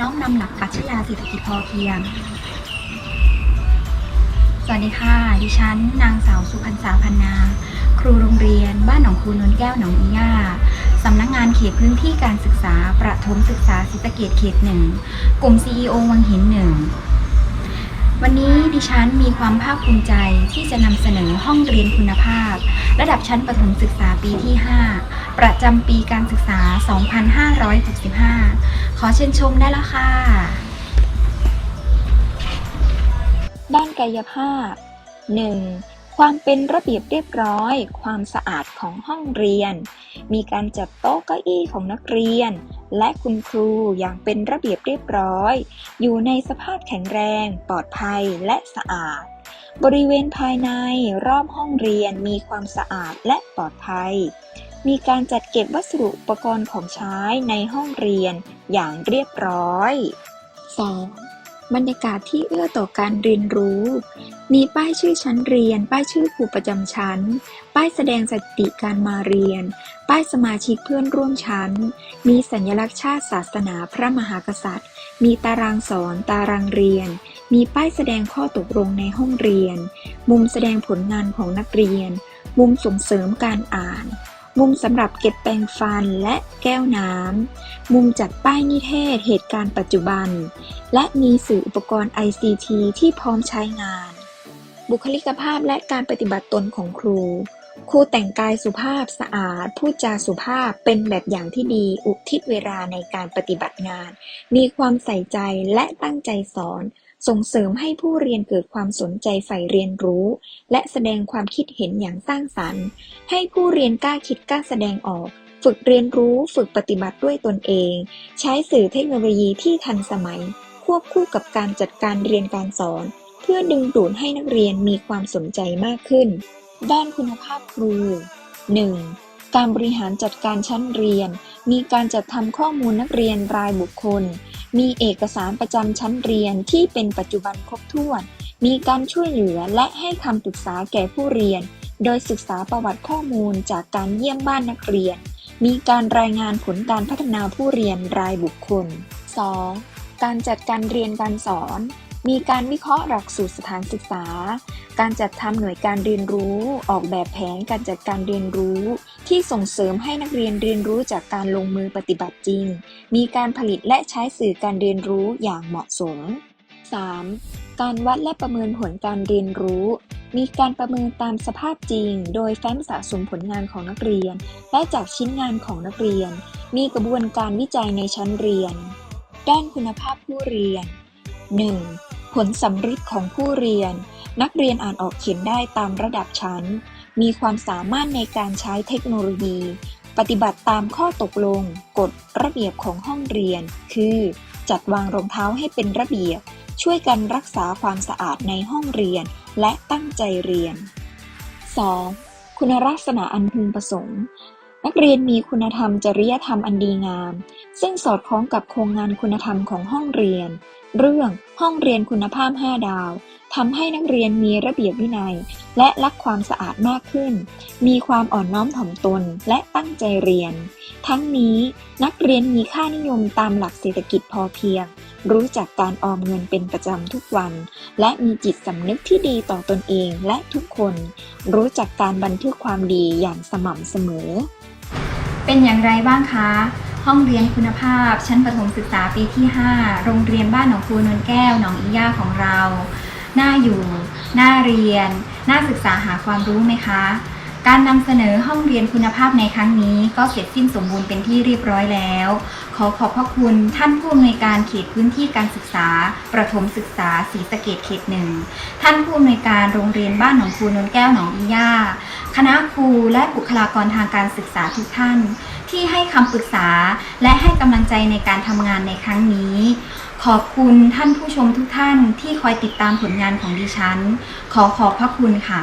น้อมนำหลักปรัชญาเศรษฐกิจพอเพียง สวัสดีค่ะ ดิฉัน นางสาวสุพรรณษาพันนา ครูโรงเรียน บ้านหนองคูนนแก้วหนองอีย่าสำนักงานเขตพื้นที่การศึกษา ประถมศึกษาศรีสะเกดเขตหนึ่งกลุ่ม CEO วังหินหนึ่งวันนี้ดิฉันมีความภาคภูมิใจที่จะนำเสนอห้องเรียนคุณภาพ ระดับชั้นประถมศึกษาปีที่ 5 ประจำปีการศึกษา 2565 ขอเชิญชมได้แล้วค่ะ ด้านกายภาพ 1. ความเป็นระเบียบเรียบร้อย ความสะอาดของห้องเรียน มีการจัดโต๊ะเก้าอี้ของนักเรียน และคุณครูอย่างเป็นระเบียบเรียบร้อย อยู่ในสภาพแข็งแรง ปลอดภัยและสะอาดบริเวณภายในรอบห้องเรียนมีความสะอาดและปลอดภัย มีการจัดเก็บวัสดุอุปกรณ์ของใช้ในห้องเรียนอย่างเรียบร้อย 2. บรรยากาศที่เอื้อต่อการเรียนรู้ มีป้ายชื่อชั้นเรียน ป้ายชื่อครูประจำชั้น ป้ายแสดงสถิติการมาเรียน ป้ายสมาชิกเพื่อนร่วมชั้น มีสัญลักษณ์ชาติศาสนาพระมหากษัตริย์ มีตารางสอนตารางเรียน มีป้ายแสดงข้อตกลงในห้องเรียน มุมแสดงผลงานของนักเรียน มุมส่งเสริมการอ่าน มุมสำหรับเก็บแปรงฟันและแก้วน้ำ มุมจัดป้ายนิเทศเหตุการณ์ปัจจุบัน และมีสื่ออุปกรณ์ ICT ที่พร้อมใช้งาน บุคลิกภาพและการปฏิบัติตนของครู ครูแต่งกายสุภาพสะอาด พูดจาสุภาพเป็นแบบอย่างที่ดีอุทิศเวลาในการปฏิบัติงาน มีความใส่ใจและตั้งใจสอน ส่งเสริมให้ผู้เรียนเกิดความสนใจใฝ่เรียนรู้ และแสดงความคิดเห็นอย่างสร้างสรรค์ ให้ผู้เรียนกล้าคิดกล้าแสดงออก ฝึกเรียนรู้ฝึกปฏิบัติด้วยตนเอง ใช้สื่อเทคโนโลยีที่ทันสมัย ควบคู่กับการจัดการเรียนการสอน เพื่อดึงดูดให้นักเรียนมีความสนใจมากขึ้น ด้านคุณภาพครู 1. การบริหารจัดการชั้นเรียน มีการจัดทำข้อมูลนักเรียนรายบุคคล มีเอกสารประจำชั้นเรียนที่เป็นปัจจุบันครบถ้วน มีการช่วยเหลือและให้คำปรึกษาแก่ผู้เรียน โดยศึกษาประวัติข้อมูลจากการเยี่ยมบ้านนักเรียน มีการรายงานผลการพัฒนาผู้เรียนรายบุคคล 2. การจัดการเรียนการสอน มีการวิเคราะห์หลักสูตรสถานศึกษา การจัดทำหน่วยการเรียนรู้ ออกแบบแผนการจัดการเรียนรู้ ที่ส่งเสริมให้นักเรียนเรียนรู้จากการลงมือปฏิบัติจริง มีการผลิตและใช้สื่อการเรียนรู้อย่างเหมาะสม 3. การวัดและประเมินผลการเรียนรู้ มีการประเมินตามสภาพจริง โดยแฟ้มสะสมผลงานของนักเรียน และจากชิ้นงานของนักเรียน มีกระบวนการวิจัยในชั้นเรียน ด้านคุณภาพผู้เรียน 1. ผลสำฤทธิ์ของผู้เรียน นักเรียนอ่านออกเขียนได้ตามระดับชั้น มีความสามารถในการใช้เทคโนโลยี ปฏิบัติตามข้อตกลง กฎระเบียบของห้องเรียน คือ จัดวางรองเท้าให้เป็นระเบียบ ช่วยกันรักษาความสะอาดในห้องเรียน และตั้งใจเรียน 2. คุณลักษณะอันพึงประสงค์ นักเรียนมีคุณธรรมจริยธรรมอันดีงาม ซึ่งสอดคล้องกับโครงงานคุณธรรมของห้องเรียน เรื่องห้องเรียนคุณภาพ 5 ดาว ทำให้นักเรียนมีระเบียบวินัย และรักความสะอาดมากขึ้น มีความอ่อนน้อมถ่อมตนและตั้งใจเรียน ทั้งนี้นักเรียนมีค่านิยมตามหลักเศรษฐกิจพอเพียง รู้จักการออมเงินเป็นประจำทุกวัน และมีจิตสำนึกที่ดีต่อตนเองและทุกคน รู้จักการบันทึกความดีอย่างสม่ำเสมอ เป็นอย่างไรบ้างคะ ห้องเรียนคุณภาพ ชั้นประถมศึกษาปีที่ 5 โรงเรียนบ้านหนองคูนนแก้วหนองอีย่าของเรา น่าอยู่ น่าเรียน น่าศึกษาหาความรู้ไหมคะ การนำเสนอห้องเรียนคุณภาพในครั้งนี้ก็เสร็จสิ้นสมบูรณ์เป็นที่เรียบร้อยแล้ว ขอขอบพระคุณท่านผู้อำนวยการเขตพื้นที่การศึกษา ประถมศึกษาศรีสะเกดเขตหนึ่งท่านผู้อำนวยการโรงเรียนบ้านหนองคูนนแก้วหนองอีย่าคณะครูและบุคลากรทางการศึกษาทุกท่าน ที่ให้คำปรึกษาและให้กำลังใจในการทำงานในครั้งนี้ ขอบคุณท่านผู้ชมทุกท่านที่คอยติดตามผลงานของดิฉัน ขอขอบพระคุณค่ะ